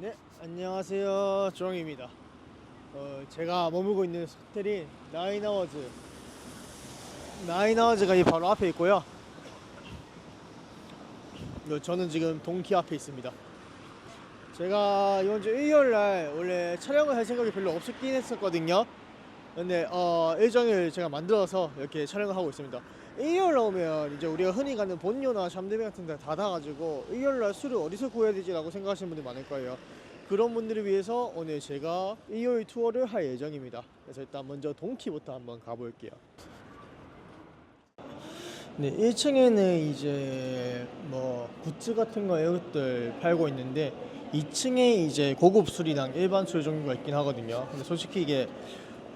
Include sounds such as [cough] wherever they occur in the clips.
네, 안녕하세요. 조영입니다. 어, 제가 머물고 있는 호텔이 나인아워즈. 나인아워즈가 이 바로 앞에 있고요. 어, 저는 지금 동키 앞에 있습니다. 제가 이번 주 일요일 날 원래 촬영을 할 생각이 별로 없었긴 했었거든요. 근데 어, 일정을 제가 만들어서 이렇게 촬영을 하고 있습니다. 일요일 오면 이제 우리가 흔히 가는 본요나 잠대비 같은 데 닫아가지고 일요일 날 술을 어디서 구해야 되지라고 생각하시는 분들이 많을 거예요. 그런 분들을 위해서 오늘 제가 일요일 투어를 할 예정입니다. 그래서 일단 먼저 동키부터 한번 가볼게요. 네, 1층에는 이제 뭐 굿즈 같은 거 이것들 팔고 있는데 2층에 이제 고급 술이랑 일반 술 종류가 있긴 하거든요. 근데 솔직히 이게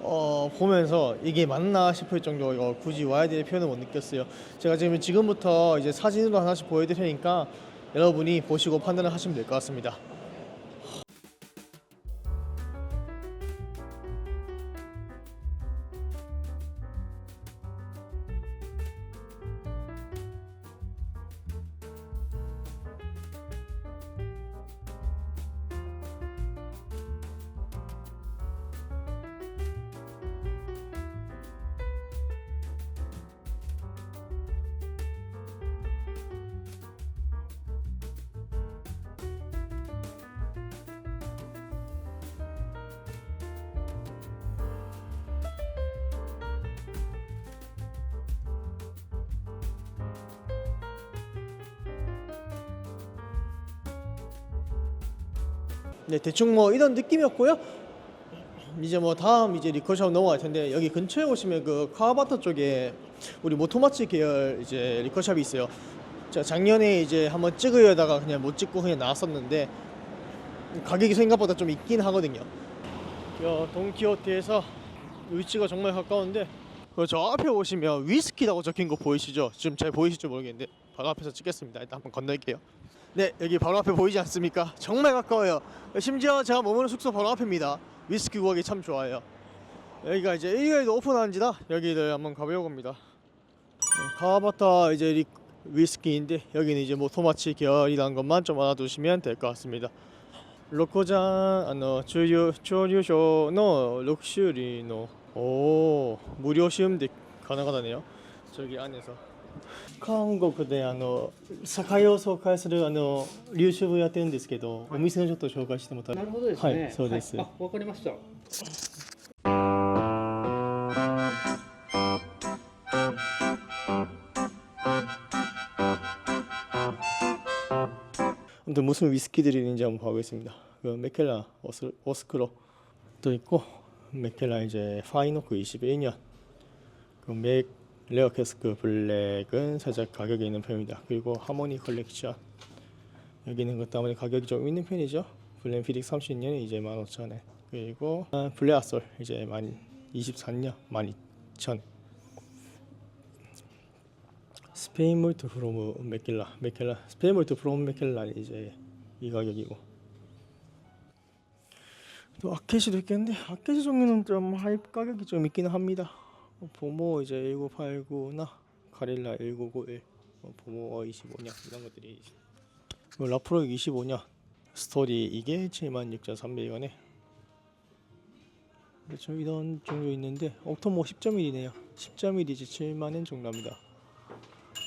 어, 보면서 이게 맞나 싶을 정도로 굳이 될 필요는 못 느꼈어요. 제가 지금 지금부터 이제 사진으로 하나씩 보여드릴 테니까 여러분이 보시고 판단을 하시면 될 것 같습니다. 네, 대충 뭐 이런 느낌이었고요. 이제 뭐 다음 이제 리커샵 넘어갈 텐데 여기 근처에 오시면 그 카와바타 쪽에 우리 모토마치 계열 이제 리커샵이 있어요. 제가 작년에 이제 한번 찍으려다가 그냥 못 찍고 그냥 나왔었는데 가격이 생각보다 좀 있긴 하거든요. 저 돈키호테에서 위치가 정말 가까운데 그저 앞에 보시면 위스키라고 적힌 거 보이시죠? 지금 잘 보이실지 모르겠는데 바로 앞에서 찍겠습니다. 일단 한번 건널게요. 네, 여기 바로 앞에 보이지 않습니까? 정말 가까워요. 심지어 제가 머무는 숙소 바로 앞입니다. 위스키 구하기 참 좋아요. 여기가 이제 1월에도 오픈하는지 다 여기를 한번 가보려고 합니다. 어, 가바타 이제 리, 위스키인데 여기는 이제 뭐 토마치 계열이란 것만 좀 알아두시면 될 것 같습니다. 로코잔 아노 주류쇼 노 럭슈리노 오 무료 시음도 가능하다네요. 저기 안에서 韓国であの酒を紹介するあの YouTube やってるんですけど、お店のちょっと紹介してもらってなるほどですね。はいそうですあ、わかりました。 아무튼 무슨 위스키들이 있는지 한번 봐보겠습니다. 그 메켈라 오스, 오스크로도 있고 메켈라 이제 파이노크 21년 그맥 레어 캐스크 블랙은 살짝 가격이 있는 편입니다. 그리고 하모니 컬렉션 여기 있는 것도 아무리 가격이 좀 있는 편이죠. 블렌피릭 30년에 이제 15,000원 그리고 아, 블레아솔 이제 만 23년 12,000원 스페인 몰트 프로무 메켈라 메켈라 스페인 몰트 프로무 메켈라 이제 이 가격이고 또 아케시도 있겠는데 아케시 종류는 좀 하입 가격이 좀 있기는 합니다 어, 보모 이제 1989나 가릴라 1991 어, 보모 25년 이런 것들이 뭐 라프로 25년 스토리 이게 76,300원에 좀 이런 종류 있는데 옥토모 10.1이네요. 10.1이지 7만원 정도입니다.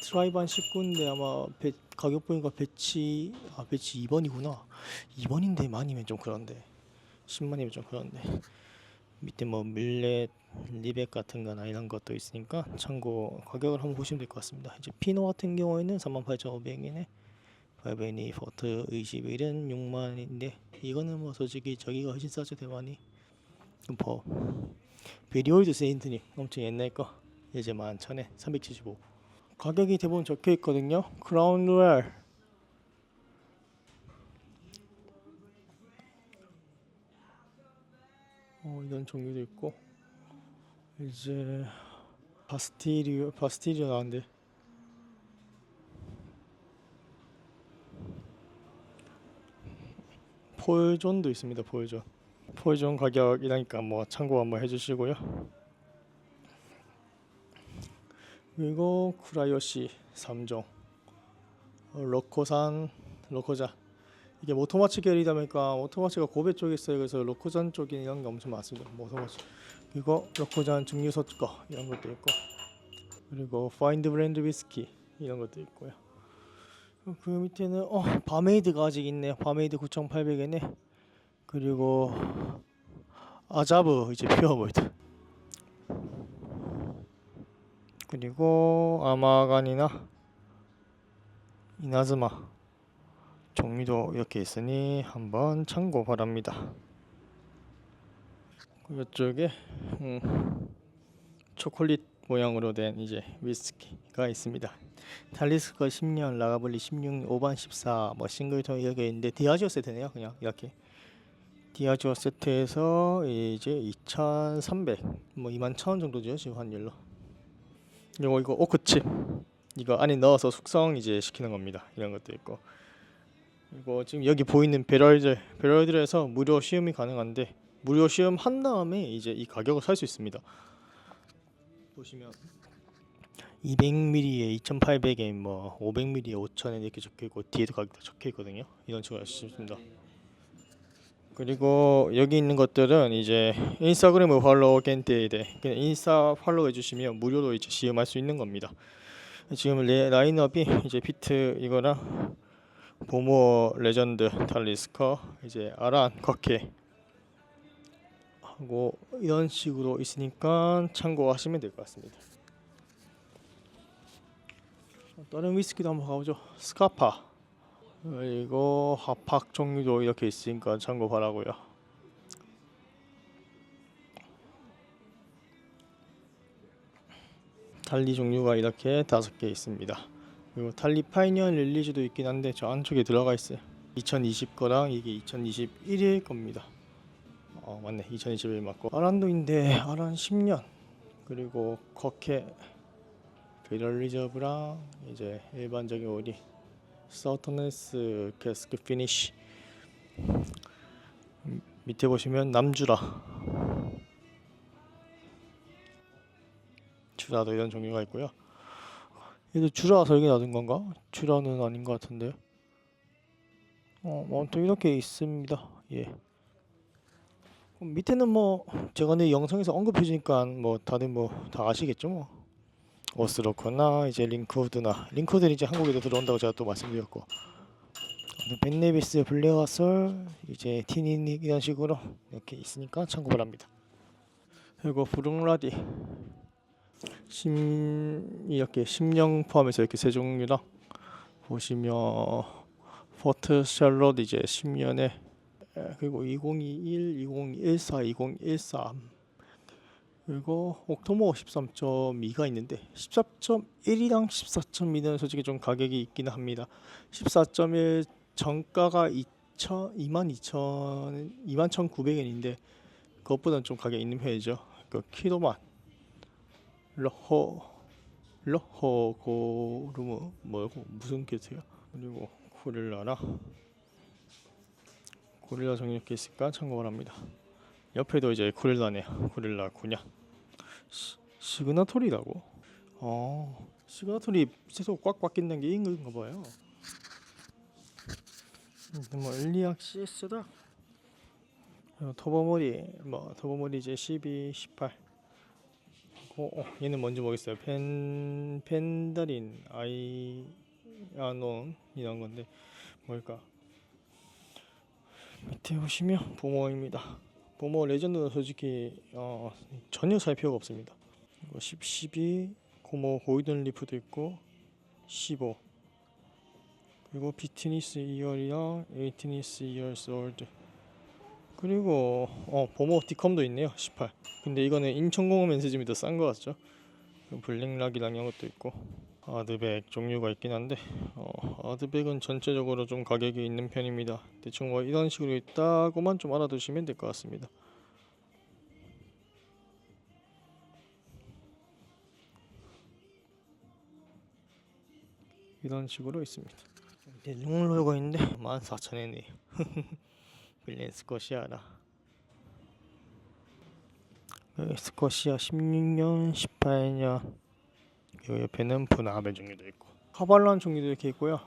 트라이반 19인데 아마 배, 가격 보니까 배치 아 배치 2번이구나. 2번인데 만이면 좀 그런데 10만이면 좀 그런데 밑에 뭐 밀렛 리백 같은 거나 이런 것도 있으니까 참고 가격을 한번 보시면 될 것 같습니다. 이제 피노 같은 경우에는 38,500원에 발베니 포트 21은 6만인데 이거는 뭐 솔직히 저기가 훨씬 싸죠 대만이. 뭐 베리올드 세인트니 엄청 옛날 거 이제 11,000에 375 가격이 대부분 적혀 있거든요. 크라운 로얄 어, 이런 종류도 있고 이제 바스티리오 바스티리오 나왔는데 폴존도 있습니다. 폴존 폴존 가격이라니까 뭐 참고 한번 해주시고요. 그리고 쿠라요시 3종 어, 로코산 로코자 이게 모토마치 계열이다 보니까 모토마치가 고베 쪽에 있어요. 그래서 로코잔 쪽에 이런 게 엄청 많습니다. 모토마치 그리고 로코잔 증류소 거 이런 것도 있고 그리고 파인드 브랜드 위스키 이런 것도 있고요. 그 밑에는 어 바메이드가 아직 있네요. 바메이드 9,800엔에 그리고 아자브 이제 퓨어볼드 그리고 아마간이나 이나즈마 종류도 이렇게 있으니 한번 참고 바랍니다. 이쪽에 음, 초콜릿 모양으로 된 이제 위스키가 있습니다. 탈리스커 10년, 라가블리 16, 5반 14, 뭐 싱글톤 이렇게 있는데 디아지오 세트네요. 그냥 이렇게 디아지오 세트에서 이제 2,300, 뭐 21,000원 정도죠 지금 환율로. 이거 이거 오크칩 이거 안에 넣어서 숙성 이제 시키는 겁니다. 이런 것도 있고. 그리고 지금 여기 보이는 배럴들 배럴들에서 무료 시음이 가능한데 무료 시음 한 다음에 이제 이 가격을 살 수 있습니다. 보시면 200ml에 2,800엔, 뭐 500ml에 5,000엔 이렇게 적혀 있고 뒤에도 가격도 적혀 있거든요. 이런 식으로 할 수 있습니다. 그리고 여기 있는 것들은 이제 인스타그램 팔로우 겐테이데 그냥 인스타 팔로우 해주시면 무료로 이제 시음할 수 있는 겁니다. 지금 레, 라인업이 이제 피트 이거랑 보모 레전드 탈리스커 이제 아란 커케 하고 이런 식으로 있으니까 참고하시면 될 것 같습니다. 다른 위스키도 한번 가보죠. 스카파 그리고 하팍 종류도 이렇게 있으니까 참고 바라고요. 달리 종류가 이렇게 다섯 개 있습니다. 그리고 달리 파이니언 릴리즈도 있긴 한데 저 안쪽에 들어가 있어요. 2020 거랑 이게 2021일 겁니다. 어 맞네. 2021 맞고. 아란도인데 아란 10년. 그리고 커케 베럴 리저브랑 이제 일반적인 오리 서터네스 캐스크 피니쉬. 음, 밑에 보시면 남주라. 주라도 이런 종류가 있고요 얘도 주라 설계 놔둔 건가? 주라는 아닌 것 같은데 어, 아무튼 이렇게 있습니다. 예. 밑에는 뭐 제가 내 영상에서 언급해 주니까 뭐 다들 뭐 다 아시겠죠 뭐. 오스로코나 이제 링크우드나 링크우드는 이제 한국에도 들어온다고 제가 또 말씀드렸고. 벤네비스 블레어솔 이제 티니닉 이런 식으로 이렇게 있으니까 참고 바랍니다. 그리고 브룩라디 심 이렇게 심령 포함해서 이렇게 세 종류랑 보시면 포트 샬롯 이제 10년에 그리고 2021, 2014, 2013 그리고 옥토모 13.2가 있는데 14.1이랑 14.2는 솔직히 좀 가격이 있기는 합니다. 14.1 정가가 2천 22,000 21,900엔인데 그것보다는 좀 가격 있는 편이죠. 그 키로만 러허 러허 고르무 뭐고 무슨 뜻이야? 그리고 고릴라나 고릴라 이렇게 있을까 참고 바랍니다. 옆에도 이제 고릴라네요. 고릴라 군약 시, 시그너토리라고? 어 시그너토리 계속 꽉 바뀐다는 게 인건가 봐요. 음, 뭐 엘리악 CS다. 어, 터보머리 뭐 터보머리 이제 12, 18. 어, 어, 얘는 뭔지 모르겠어요. 펜 펜다린 아이 아논 이런 건데 뭘까? 밑에 보시면 보모입니다. 보모 레전드는 솔직히 어, 전혀 살 필요가 없습니다. 이거 10, 12 고모 고이든 리프도 있고 15 그리고 비트니스 2열이랑 에이티니스 2열스 올드 그리고 어 보모 디컴도 있네요 18 근데 이거는 인천공업 면세점이 더싼거 같죠? 블랙락이랑 이런 것도 있고. 아드백 종류가 있긴 한데 어, 아드백은 전체적으로 좀 가격이 있는 편입니다. 대충 뭐 이런 식으로 있다고만 좀 알아두시면 될 것 같습니다. 이런 식으로 있습니다. 롱을 놀고 있는데 14,000엔이에요 [laughs] 빌린 스코시아라 여기 스코시아 16년 18년 요 옆에는 분화벨 종류도 있고 카발란 종류도 이렇게 있고요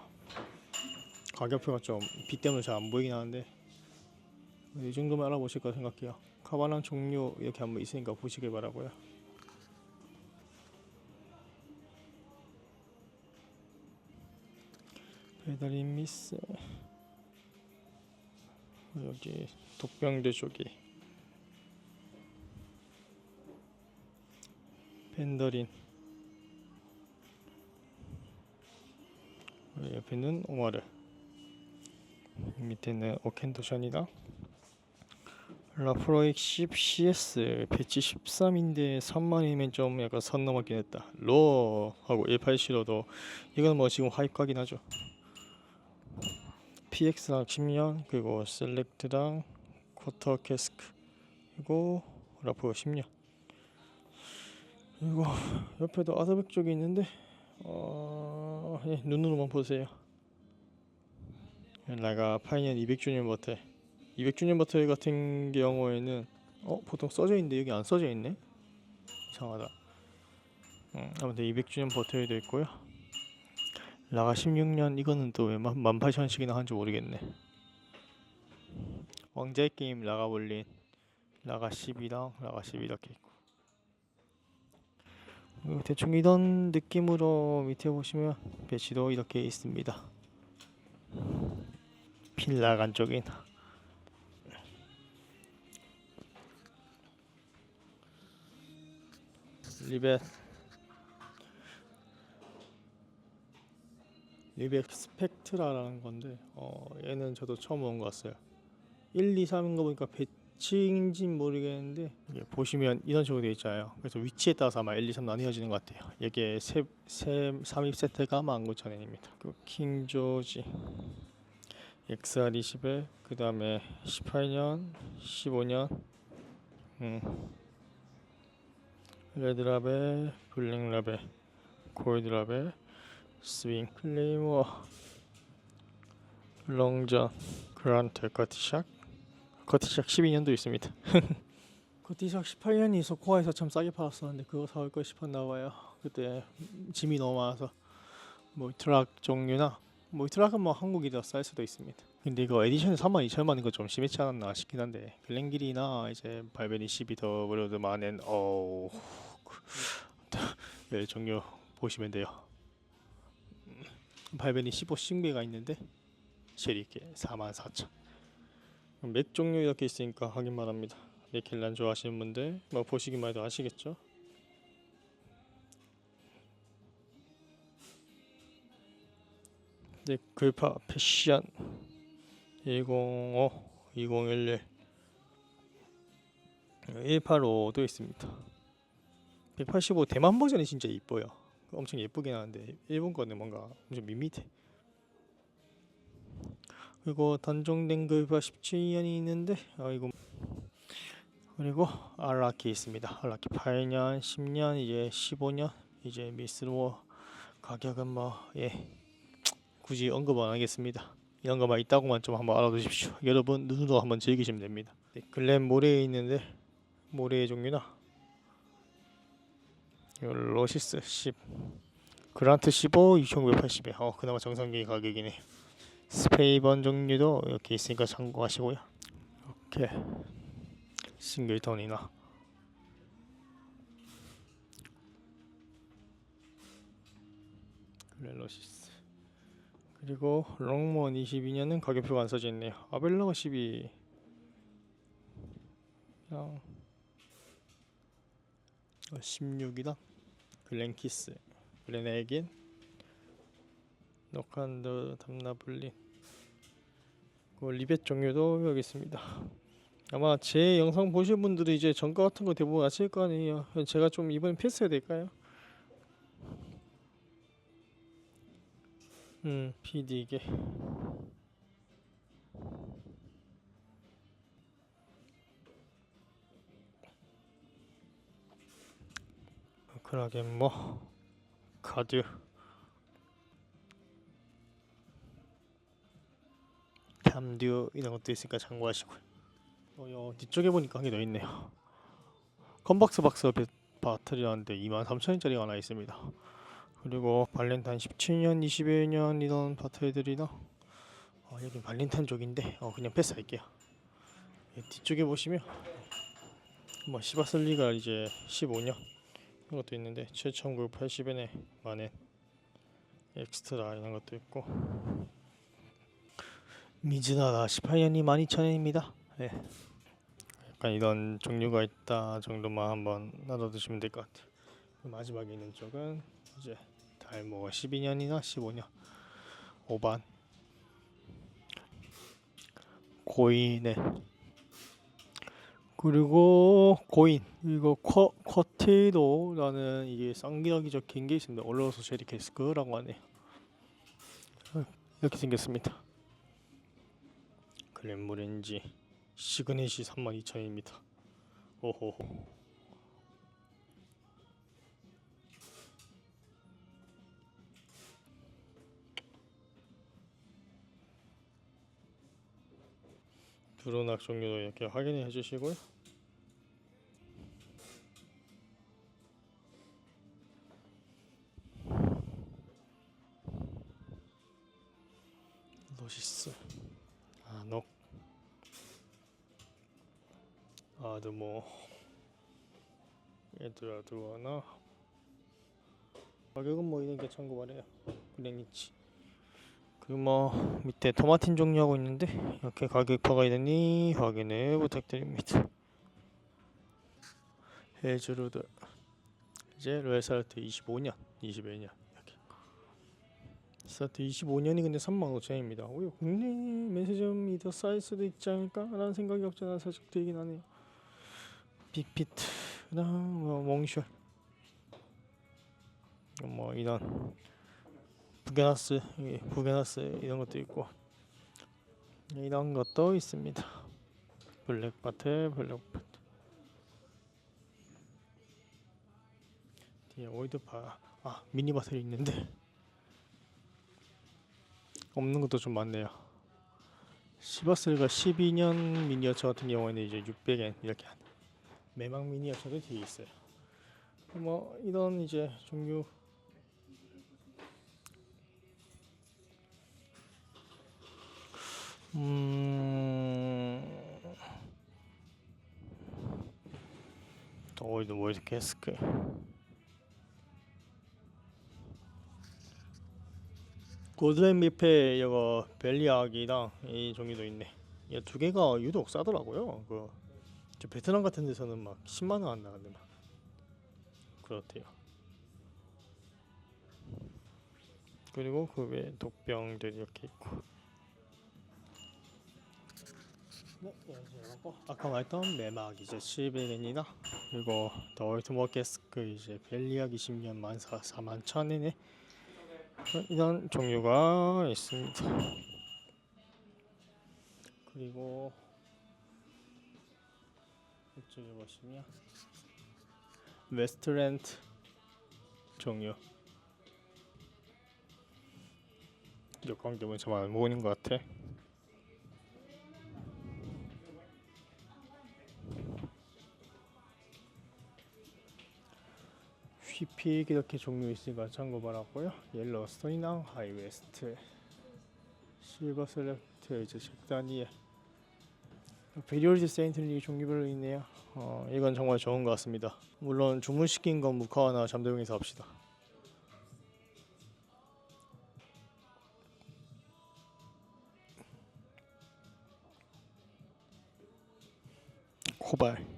가격표가 좀 빛 때문에 잘 안 보이긴 하는데 이 정도면 알아보실 거 생각해요. 카바나 종류 이렇게 한번 있으니까 보시길 바라고요. 배달인 미스 여기 독병대 쪽이. 펜더린. 옆에는 오마르. 밑에는 오켄도션이다. 라프로익 10 CS 배치 13인데 3만이면 좀 약간 선 넘었긴 했다. 로 하고 187호도 이건 뭐 지금 하이가긴 하죠 PX랑 10년 그리고 셀렉트랑 쿼터 캐스크 그리고 라프로 10년 그리고 옆에도 아드백 쪽이 있는데 어, 예, 눈으로만 보세요. 내가 파이년 200주년 버터 200주년 버터 같은 경우에는 어 보통 써져 있는데 여기 안 써져 있네. 이상하다. 음, 아무튼 200주년 버터에도 있고요. 라가 16년 이거는 또왜 18,000원씩이나 한지 모르겠네. 왕자의 게임 라가 올린 라가 12랑 라가 12 이렇게 있고. 어, 대충 이런 느낌으로 밑에 보시면 배치도 이렇게 있습니다. 필라간 쪽인 리벳 리벳 스펙트라라는 건데 어 얘는 저도 처음 본 것 같아요. 1, 2, 3인 거 보니까 배치인진 모르겠는데 보시면 이런 식으로 되어 있잖아요. 그래서 위치에 따라서 아마 1, 2, 3 나뉘어지는 것 같아요. 이게 세, 세 3입 세트가 19,000원입니다. 그 킹조지 XR20에 그 다음에 18년, 15년, 음, 레드라벨, 블랙라벨, 골드라벨, 스윙, 클레이머, 롱전, 그란트, 커티샥, 커티샥 12년도 있습니다. [laughs] 커티샥 18년이 소코아에서 참 싸게 팔았었는데 그거 사올 걸 싶었나 봐요. 그때 짐이 너무 많아서 뭐 트럭 종류나 뭐 트럭은 뭐 한국이 더 쌀 수도 있습니다. 근데 이거 에디션에 32,000원인 거 좀 심했지 않았나 싶긴 한데 글렌길이나 이제 발베니 12더 브로드만엔 어우 네 종류 보시면 돼요. 음, 발베니 15 싱베가 있는데 쉐리게 44,000. 맥 종류 이렇게 있으니까 확인만 합니다. 네 켈란 좋아하시는 분들 뭐 보시기만 해도 아시겠죠? 네, 글파 패션 105, 2011, 185도 있습니다. 185 대만 버전이 진짜 이뻐요. 엄청 예쁘긴 하는데 일본 거는 뭔가 좀 밋밋해. 그리고 단종된 글파 17년이 있는데 아 이거 그리고 알라키 있습니다. 알라키 8년, 10년, 이제 15년, 이제 미스로어 가격은 뭐예 굳이 언급 안 하겠습니다. 이런 거만 있다고만 좀 한번 알아두십시오. 여러분 눈으로 한번 즐기시면 됩니다. 네, 글렌 모레에 있는데 모레의 종류나 요 로시스 10 그란트 15 6,980에 어 그나마 정상적인 가격이네. 스페이번 종류도 이렇게 있으니까 참고하시고요. 이렇게 싱글턴이나 글렌로시스 그리고 롱몬 22년은 가격표가 안 써져 있네요. 아벨라가 12 그냥 16이다. 글렌키스, 글렌에긴, 노칸드, 담나블린. 그 리벳 종류도 여기 있습니다. 아마 제 영상 보신 분들이 이제 정가 같은 거 대부분 아실 거 아니에요. 제가 좀 이번엔 패스해야 될까요? 음, PD 이게 크라겐 뭐. 카드. 탐듀 이런 것도 있으니까 참고하시고 어, 요 뒤쪽에 보니까 한 개 더 있네요. 컴박스 박스 배- 배터리라는데 23,000원짜리가 하나 있습니다. 그리고 발렌타인 17년, 21년 이런 배터리들이나? 어, 여기 발렌타인 쪽인데 어, 그냥 패스할게요. 예, 뒤쪽에 보시면 뭐 시바슬리가 이제 15년 이런 것도 있는데 7,980엔에 만엔 엑스트라 이런 것도 있고 미즈나라 18년이 12,000엔입니다. 예. 약간 이런 종류가 있다 정도만 한번 나눠두시면 될 것 같아요. 그 마지막에 있는 쪽은 이제 달모가 12년이나 15년 5반 고인의 그리고 고인 이거 쿼 쿼티도라는 이게 쌍기역이 적힌 게 있습니다. 올로서 쉐리 캐스크라고 하네요. 어, 이렇게 생겼습니다. 글렌모렌지 시그넷이 32,000원입니다. 오호호. 드론 악 종류도 이렇게 확인해 주시고요. 로시스 아녹 아드모 얘들아 들어와나? 가격은 뭐 이런 게 참고 말해요 그레니치 그뭐 밑에 토마틴 종류하고 있는데 이렇게 가격표가 있으니 확인을 부탁드립니다. 헤즈루드 이제 로얄사르트 25년 21년 사르트 25년이 근데 35,000원입니다. 오 국내 메시점이 더 쌓일 수도 있지 않을까 라는 생각이 없잖아 살짝 들긴 하네요. 빅피트랑 뭐 몽쉘. 뭐 이런 부게나스 예, 부게나스 이런 것도 있고. 이런 것도 있습니다. 블랙바트 블랙바트 뒤에 오이드파 아 미니 바틀이 있는데 없는 것도 좀 많네요 시바스가 12년 미니어처 같은 경우에는 이제 600엔 이렇게 한 매망 미니어처도 뒤에 있어요. 뭐 이런 이제 종류 음. 또 어디도 뭐 이렇게 했을까? 고드앤 미페 이거 벨리아기랑 이 종류도 있네. 이 두 개가 유독 싸더라고요. 그저 베트남 같은 데서는 막 10만 원 안 나가는데 막 그렇대요. 그리고 그 외에 독병들이 이렇게 있고. 아까 말했던 매막 이제 700엔이나 그리고 더 얼트머 게스크 이제 벨리아기 10년 만사 4만 천엔에 이런 종류가 있습니다. 그리고 이쪽에 보시면 웨스트랜드 종류 역광 때문에 저만 안 보이는 것 같아. 휘픽 이렇게 종류 있으니까 참고 바랐고요. 옐로스톤이랑 하이웨스트, 실버 셀렉트 이제 식단이에 베리얼즈 세인트리 종류별로 있네요. 어, 이건 정말 좋은 것 같습니다. 물론 주문시킨 건 무카와나 잠들용에서 합시다. 코발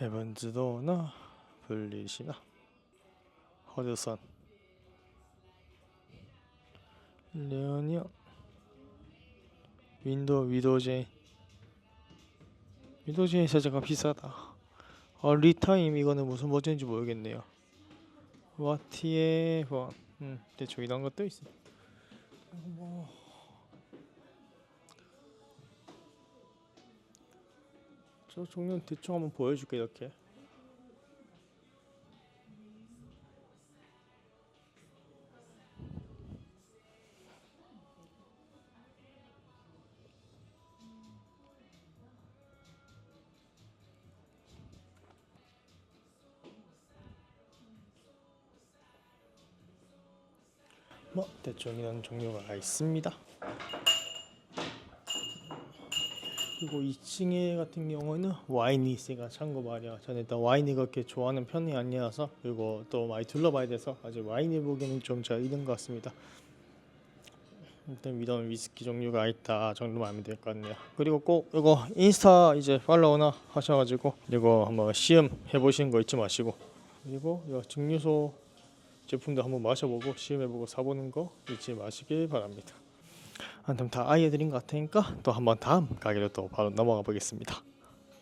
헤븐즈도나 블리시나? 허드선. 레오니언 윈도 위도제인 위도제인 세자가 비싸다. 어 리타임 이거는 무슨 버전인지 모르겠네요. 와티에 번 음, 대충 이런 것도 있어. 뭐 저 종류는 대충 한번 보여줄게 이렇게. 뭐 대충 이런 종류가 있습니다. 그리고 2층에 같은 경우는 와인이 있으니까 참고 말이야. 저는 일단 와인이 그렇게 좋아하는 편이 아니라서 그리고 또 많이 둘러봐야 돼서 아직 와인을 보기에는 좀잘 있는 것 같습니다. 일단 이런 위스키 종류가 있다 정도만 알면 될 것 같네요. 그리고 꼭 이거 인스타 이제 팔로우나 하셔가지고 이거 한번 시음 해보시는 거 잊지 마시고 그리고 이거 증류소 제품도 한번 마셔보고 시음해보고 사보는 거 잊지 마시길 바랍니다. 아무튼 다 알려드린 것 같으니까 또 한번 다음 가게로 또 바로 넘어가 보겠습니다.